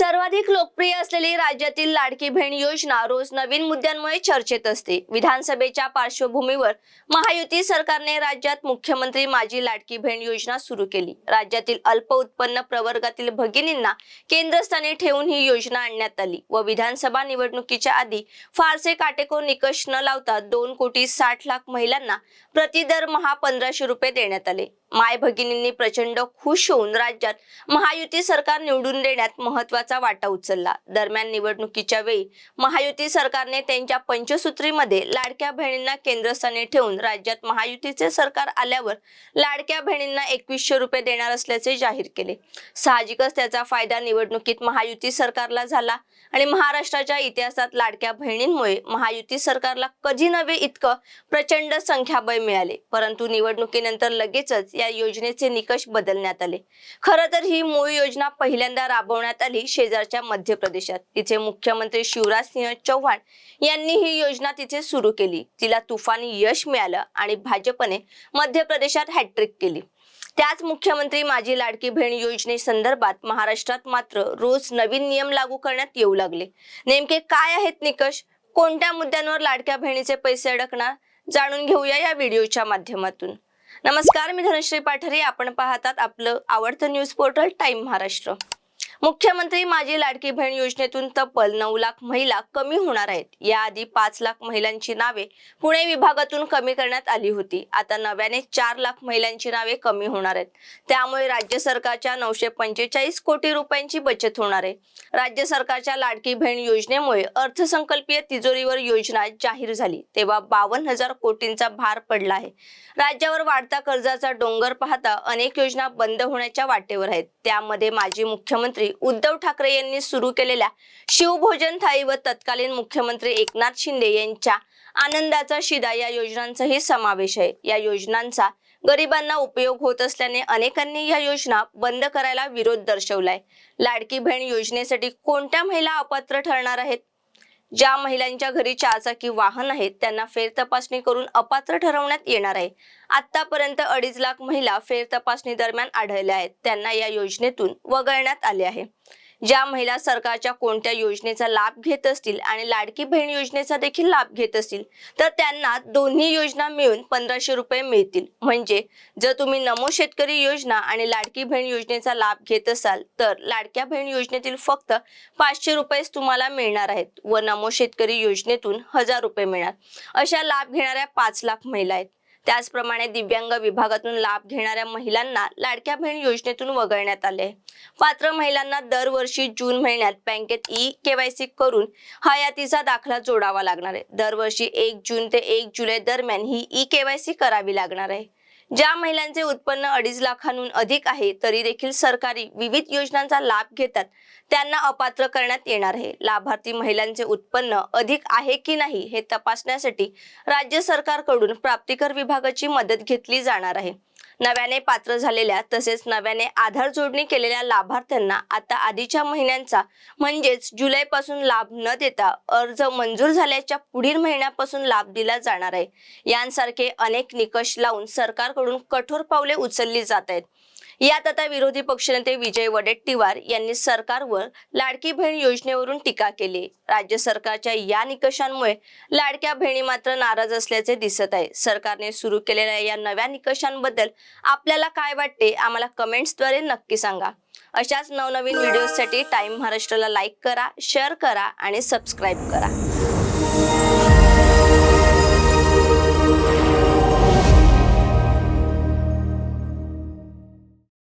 सर्वाधिक लोकप्रिय असलेली राज्यातील लाडकी बहीण योजना रोज नवीन मुद्द्यांमुळे चर्चेत असते. विधानसभेच्या पार्श्वभूमीवर महायुती सरकारने राज्यात मुख्यमंत्री माझी लाडकी बहीण योजना सुरू केली. राज्यातील अल्प उत्पन्न प्रवर्गातील भगिनींना केंद्रस्थानी ठेवून ही योजना आणण्यात आली व विधानसभा निवडणुकीच्या आधी फारसे काटेकोर निकष न लावता दोन कोटी साठ लाख महिलांना प्रति दरमहा पंधराशे रुपये देण्यात आले. माय भगिनींनी प्रचंड खुश होऊन राज्यात महायुती सरकार निवडून देण्यात महत्त्वाचा वाटा उचलला. दरम्यान निवडणुकीच्या वेळी महायुती सरकारने त्यांच्या पंचसूत्रीमध्ये लाडक्या बहिणींना केंद्रस्थानी ठेवून राज्यात महायुतीचे सरकार आल्यावर लाडक्या बहिणींना एकवीसशे रुपये देणार असल्याचे जाहीर केले. साहजिकच त्याचा फायदा निवडणुकीत महायुती सरकारला झाला आणि महाराष्ट्राच्या इतिहासात लाडक्या बहिणींमुळे महायुती सरकारला कधी नव्हे इतकं प्रचंड संख्याबळ मिळाले. परंतु निवडणुकीनंतर लगेचच या योजनेचे निकष बदलण्यात आले. खरं तर ही मूळ योजना पहिल्यांदा राबवण्यात आली. शेजारच्या मध्य प्रदेशात तिथे मुख्यमंत्री शिवराज सिंह चौहान यांनी ही योजना तिथे सुरू केली. तिला तुफानी यश मिळालं आणि भाजपने मध्य प्रदेशात हॅट्रिक केली. त्याच मुख्यमंत्री माझी लाडकी बहीण योजनेसंदर्भात महाराष्ट्रात मात्र रोज नवीन नियम लागू करण्यात येऊ लागले. नेमके काय आहेत निकष? कोणत्या मुद्द्यांवर लाडक्या बहिणीचे पैसे अडकणार? जाणून घेऊया या व्हिडिओच्या माध्यमातून. नमस्कार मी धनश्री पाठरे. आपण पाहतात आपलं आवडतं न्यूज पोर्टल टाइम महाराष्ट्र. मुख्यमंत्री माझी लाडकी बहीण योजनेतून तब्बल नऊ लाख महिला कमी होणार आहेत. याआधी पाच लाख महिलांची नावे पुणे विभागातून कमी करण्यात आली होती. आता नव्याने चार लाख महिलांची नावे कमी होणार आहेत. त्यामुळे राज्य सरकारच्या नऊशे पंचेचाळीस कोटी रुपयांची बचत होणार आहे. राज्य सरकारच्या लाडकी बहीण योजनेमुळे अर्थसंकल्पीय तिजोरीवर योजना जाहीर झाली. तेव्हा बावन्न हजार कोटींचा भार पडला आहे. राज्यावर वाढता कर्जाचा डोंगर पाहता अनेक योजना बंद होण्याच्या वाटेवर आहेत. त्यामध्ये माजी मुख्यमंत्री उद्धव ठाकरे यांनी सुरू केलेल्या शिवभोजन थाळी व तत्कालीन मुख्यमंत्री एकनाथ शिंदे यांच्या आनंदाचा शिदा या योजनांचाही समावेश आहे. या योजनांचा गरिबांना उपयोग होत असल्याने अनेकांनी या योजना बंद करायला विरोध दर्शवलाय. लाडकी बहीण योजनेसाठी कोणत्या महिला अपात्र ठरणार आहेत? ज्या महिलांच्या घरी चारचाकी वाहन आहेत त्यांना फेर तपासणी करून अपात्र ठरवण्यात येणार आहे. आतापर्यंत अडीच लाख महिला फेर तपासणी दरम्यान आढळल्या आहेत. त्यांना या योजनेतून वगळण्यात आले आहे. ज्या महिला सरकारच्या कोणत्या योजनेचा लाभ घेत असतील आणि लाडकी बहीण योजनेचा देखील लाभ घेत असतील तर त्यांना दोन्ही योजना मिळून पंधराशे रुपये मिळतील. म्हणजे जर तुम्ही नमो शेतकरी योजना आणि लाडकी बहीण योजनेचा लाभ घेत असाल तर लाडक्या बहीण योजनेतील फक्त पाचशे रुपयेच तुम्हाला मिळणार आहेत व नमो शेतकरी योजनेतून हजार रुपये मिळणार. अशा लाभ घेणाऱ्या पाच लाख महिला आहेत. त्याचप्रमाणे दिव्यांग विभागातून लाभ घेणाऱ्या महिलांना लाडक्या बहीण योजनेतून वगळण्यात आले. पात्र महिलांना दरवर्षी जून महिन्यात बँकेत ई केवायसी करून हयातीचा दाखला जोडावा लागणार आहे. दरवर्षी एक जून ते एक जुलै दरम्यान ही ई केवायसी करावी लागणार आहे. ज्या महिलांचे उत्पन्न अडीच लाखांहून अधिक आहे तरी देखील सरकारी विविध योजनांचा लाभ घेतात. त्यांना अपात्र करण्यात येणार आहे. लाभार्थी महिलांचे उत्पन्न अधिक आहे की नाही हे तपासण्यासाठी राज्य सरकारकडून प्राप्तिकर विभागाची मदत घेतली जाणार आहे. नव्याने पात्र झालेल्या तसेच नव्याने आधार जोडणी केलेल्या लाभार्थ्यांना आता आधीच्या महिन्यांचा म्हणजेच जुलैपासून लाभ न देता अर्ज मंजूर झाल्याच्या पुढील महिन्यापासून लाभ दिला जाणार आहे. यांसारखे अनेक निकष लावून सरकारकडून कठोर पावले उचलली जात आहेत. यात आता विरोधी पक्षनेते विजय वडेट्टीवार यांनी सरकारवर लाडकी बहीण योजनेवरून टीका केली. राज्य सरकारच्या या निकषांमुळे लाडक्या बहिणी मात्र नाराज असल्याचे दिसत आहे. सरकारने सुरू केलेल्या या नव्या निकषांबद्दल आपल्याला काय वाटते आम्हाला कमेंट्सद्वारे नक्की सांगा. अशाच नवनवीन व्हिडिओसाठी टाइम महाराष्ट्राला लाईक करा शेअर करा आणि सबस्क्राईब करा.